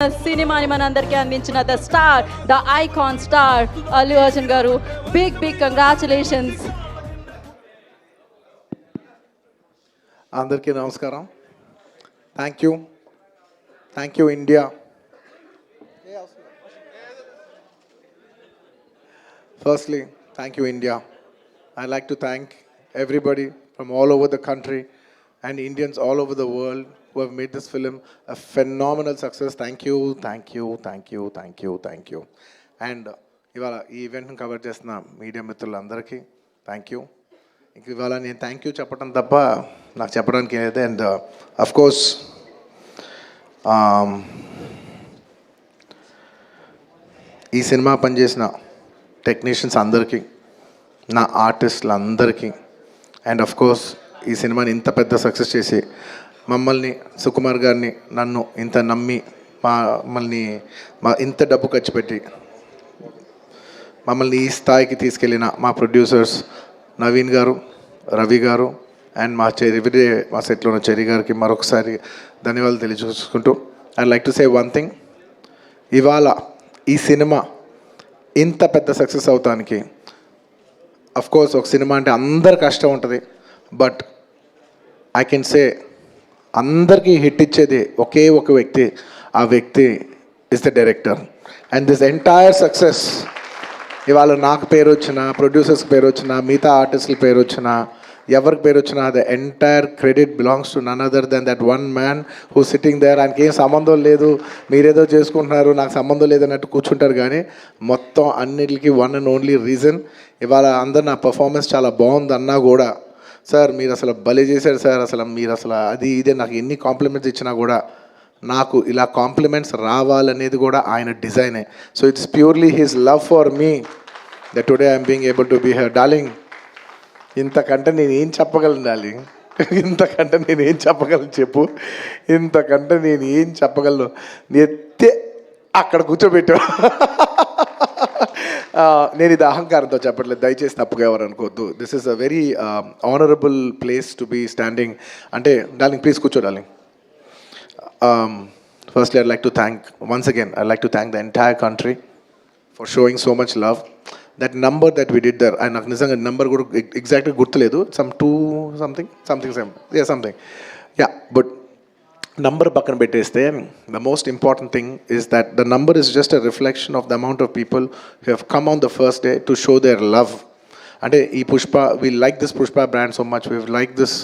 సినిమాని మనందరికీ అందించిన the star the icon star Allu Arjun గారు. బిగ్ బిగ్ కంగ్రాచులేషన్స్ అందరికీ నమస్కారం. Thank you thank you India firstly thank you India I like to thank everybody from all over the country and Indians all over the world who have made this film a phenomenal success thank you thank you thank you thank you thank you and ఇవాళ ఈ ఈవెంట్ని cover చేసిన media మిత్రులందరికీ thank you ఇంక ఇవాళ నేను thank you చెప్పడం తప్ప నాకు చెప్పడానికి ఏదైతే and uh, of course um, ఈ సినిమా పనిచేసిన టెక్నీషియన్స్ అందరికీ నా ఆర్టిస్టులు అందరికీ అండ్ అఫ్ కోర్స్ ఈ సినిమాని ఇంత పెద్ద సక్సెస్ చేసి మమ్మల్ని సుకుమార్ గారిని నన్ను ఇంత నమ్మి మా మమ్మల్ని మా ఇంత డబ్బు ఖర్చు పెట్టి మమ్మల్ని ఈ స్థాయికి తీసుకెళ్ళిన మా ప్రొడ్యూసర్స్ నవీన్ గారు రవి గారు అండ్ మా చెరి ఎవ్రీడే మా సెట్లో ఉన్న చెరి గారికి మరొకసారి ధన్యవాదాలు తెలియజేసుకుంటూ I like to say one thing ఇవాళ ఈ సినిమా ఇంత పెద్ద సక్సెస్ అవటానికి అఫ్ కోర్స్ ఒక సినిమా అంటే అందరి కష్టం ఉంటుంది. బట్ ఐ కెన్ సే అందరికీ హిట్ ఇచ్చేది ఒకే ఒక వ్యక్తి. ఆ వ్యక్తి is the director and this entire success ఇవాళ నాకు పేరు వచ్చిన ప్రొడ్యూసర్స్ పేరు వచ్చిన మిగతా ఆర్టిస్టుల పేరు వచ్చిన ఎవరికి పేరు వచ్చినా the entire credit belongs to none other than that one man who sitting there ఆయనకి ఏం సంబంధం లేదు. మీరేదో చేసుకుంటున్నారు నాకు సంబంధం లేదన్నట్టు కూర్చుంటారు కానీ మొత్తం అన్నిటికీ వన్ అండ్ ఓన్లీ రీజన్ ఇవాళ అందరు నా పర్ఫార్మెన్స్ చాలా బాగుంది అన్నా కూడా సార్ మీరు అసలు భలే చేశారు సార్. అసలు మీరు అసలు అది ఇదే నాకు ఎన్ని కాంప్లిమెంట్స్ ఇచ్చినా కూడా నాకు ఇలా కాంప్లిమెంట్స్ రావాలనేది కూడా ఆయన డిజైనే so it's purely his love for me the today I'm being able to be here darling ఇంతకంటే నేను ఏం చెప్పగలను డార్లింగ్ ఇంతకంటే నేను ఏం చెప్పగలను చెప్పు? ఇంతకంటే నేను ఏం చెప్పగలను? ఎత్తే అక్కడ కూర్చోబెట్టావు నేను ఇది అహంకారంతో చెప్పట్లేదు. దయచేసి తప్పుగా ఎవరు అనుకోవద్దు. This is a very honourable place to be standing అంటే డార్లింగ్ ప్లీజ్ కూర్చో darling. Firstly I like to thank once again I like to thank the entire country for showing so much love that number that that did there and నాకు నిజంగా number కూడా ఎగ్జాక్ట్గా గుర్తులేదు. Some two something something same yeah something yeah but number పక్కన పెట్టేస్తే the most important thing is that the number is just a reflection of the amount of people who have come on the first day to show their love అంటే ఈ Pushpa we like this Pushpa brand so much we like this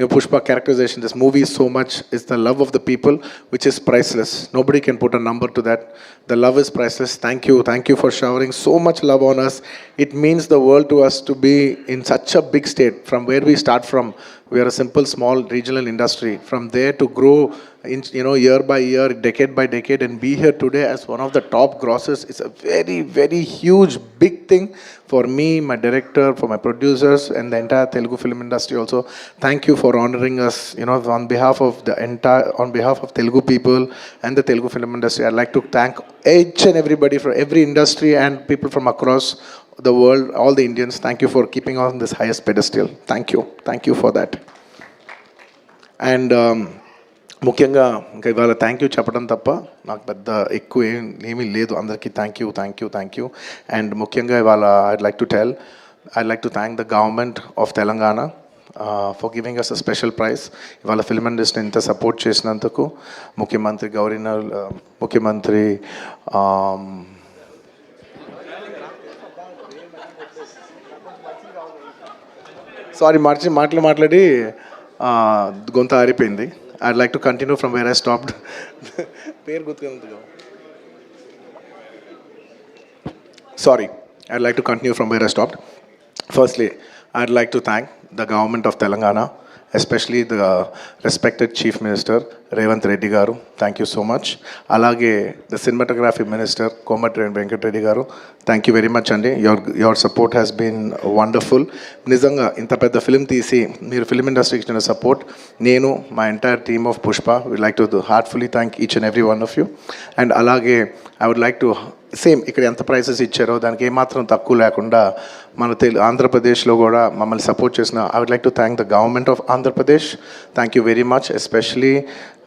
you Pushpa characterization this movie so much is the love of the people which is priceless nobody can put a number to that the love is priceless thank you thank you for showering so much love on us it means the world to us to be in such a big state from where we start from we are a simple small regional industry. From there to grow in, you know year by year decade by decade and be here today as one of the top grossers is a very very huge big thing for me my director for my producers and the entire telugu film industry also thank you for honoring us you know on behalf of the entire on behalf of telugu people and the telugu film industry i'd like to thank each and everybody from every industry and people from across the world, all the Indians, thank you for keeping on this highest pedestal. Thank you. Thank you for that. And ముఖ్యంగా ఇంకా ఇవాళ thank you చెప్పడం తప్ప నాకు పెద్ద ఎక్కువ ఏం ఏమీ లేదు. అందరికీ thank you thank you thank you and ముఖ్యంగా ఇవాళ I'd like to tell I like to thank the government of Telangana for giving us a special prize ఇవాళ ఫిల్మ్ ఇండస్ట్రీని ఇంత సపోర్ట్ చేసినందుకు ముఖ్యమంత్రి గౌరీనర్ uh, ముఖ్యమంత్రి um, సారీ మార్చి మాటలు మాట్లాడి uh, గొంత ఆరిపోయింది. I'd like to continue from where I stopped. Sorry, I'd like to continue from where I stopped. Firstly, I'd like to thank the government of Telangana especially the respected chief minister Revanth Reddy garu. Thank you so much అలాగే the cinematography minister Komatireddy Venkat Reddy garu. Thank you very much అండి. Your your support has been wonderful నిజంగా ఇంత పెద్ద film తీసి మీరు film ఇండస్ట్రీకి ఇచ్చిన support నేను మా entire team of Pushpa we like to heartfully thank each and every one of you and అలాగే I would like to same ఇక్కడ ఎంత ప్రైసెస్ ఇచ్చారో దానికి ఏమాత్రం తక్కువ లేకుండా మన తెలు ఆంధ్రప్రదేశ్లో కూడా మమ్మల్ని సపోర్ట్ చేసిన I would like to thank the government of Andhra Pradesh thank you very much especially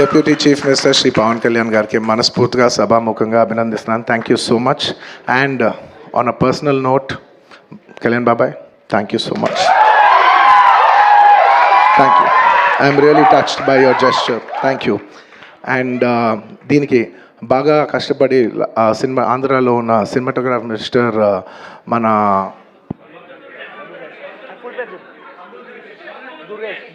deputy chief minister Shri Pawan Kalyan గారికి మనస్ఫూర్తిగా సభాముఖంగా అభినందిస్తున్నాను. Thank you so much and on a personal note Kalyan బాబాయ్ thank you so much thank you I'm really touched by your gesture thank you and దీనికి బాగా కష్టపడి cinema ఆంధ్రాలో ఉన్న సినిమాటోగ్రాఫ్ మినిస్టర్ మన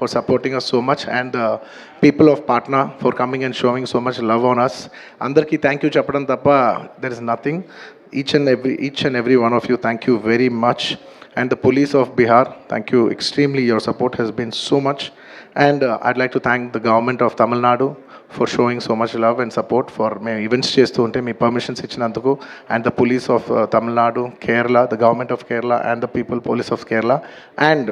for supporting us so much and the people of Patna for coming and showing so much love on అందరికీ thank you చెప్పడం తప్ప there is nothing each and every each and every one of you thank you very much and the police of Bihar thank you extremely your support has been so much and I'd like to thank the government of Tamil Nadu for showing so much love and support for మేము events చేస్తూ ఉంటే మీ permissions ఇచ్చినందుకు. And the police of Tamil Nadu Kerala the government of Kerala and the people police of Kerala and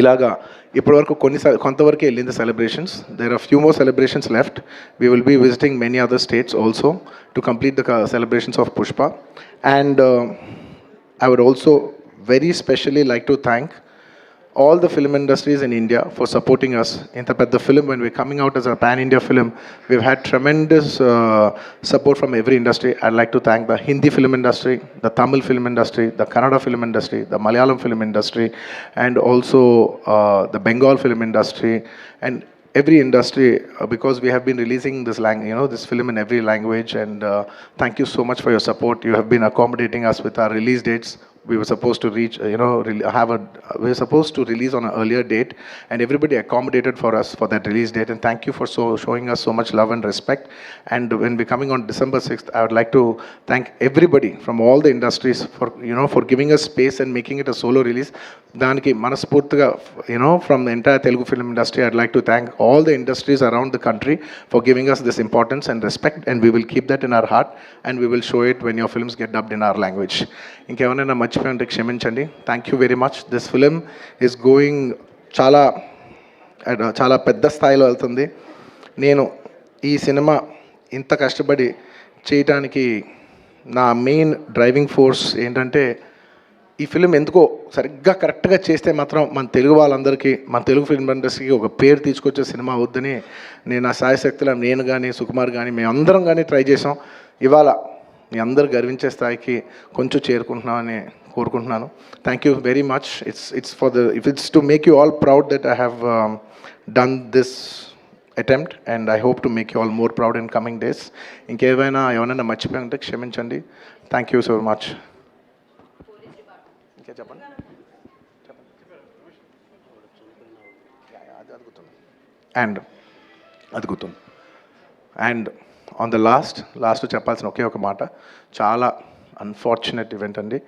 ఇలాగా ఇప్పటివరకు కొన్ని కొంతవరకు వెళ్ళింది celebrations there are few more celebrations left we will be visiting many other states also to complete the celebrations of Pushpa and I would also very specially like to thank all the film industries in India for supporting us. In the film, when we're coming out as a pan-India film, we've had tremendous uh, support from every industry. I'd like to thank the Hindi film industry, the Tamil film industry, the Kannada film industry, the Malayalam film industry, and also uh, the Bengal film industry, and every industry uh, because we have been releasing this lang- you know this film in every language and uh, thank you so much for your support you have been accommodating us with our release dates we were supposed to reach uh, you know re- have a we were supposed to release on an earlier date and everybody accommodated for us for that release date and thank you for so showing us so much love and respect and when we're coming on december 6th i would like to thank everybody from all the industries for you know for giving us space and making it a solo release దానికి మనస్ఫూర్తిగా you know from the entire Telugu film industry I'd like to thank all the industries around the country for giving us this importance and respect and we will keep that in our heart and we will show it when your films get dubbed in our language ఇంకేమైనా మర్చిపోయింటే క్షమించండి. Thank you very much this film is going చాలా చాలా పెద్ద స్థాయిలో వెళ్తుంది. నేను ఈ cinema ఇంత కష్టపడి చేయటానికి నా మెయిన్ డ్రైవింగ్ ఫోర్స్ ఏంటంటే ఈ ఫిలిం ఎందుకో సరిగ్గా కరెక్ట్గా చేస్తే మాత్రం మన తెలుగు వాళ్ళందరికీ మన తెలుగు ఫిల్మ్ ఇండస్ట్రీకి ఒక పేరు తీసుకొచ్చే సినిమా అవుద్దని నేను నా సాయశక్తుల నేను కానీ సుకుమార్ కానీ మేమందరం కానీ ట్రై చేసాం ఇవాళ మీ అందరు గర్వించే స్థాయికి కొంచెం చేరుకుంటున్నామని కోరుకుంటున్నాను. Thank you very much it's it's for the if it's to make you all proud that I have done this attempt and I hope to make you all more proud in coming days ఇంకేమైనా ఏమైనా మర్చిపోయింటే క్షమించండి. Thank you so much ఇంకా చెప్పండి. And అది గుర్తుంది. And on the last last చెప్పాల్సిన ఒకే ఒక మాట. చాలా అన్ఫార్చునేట్ ఈవెంట్ అండి.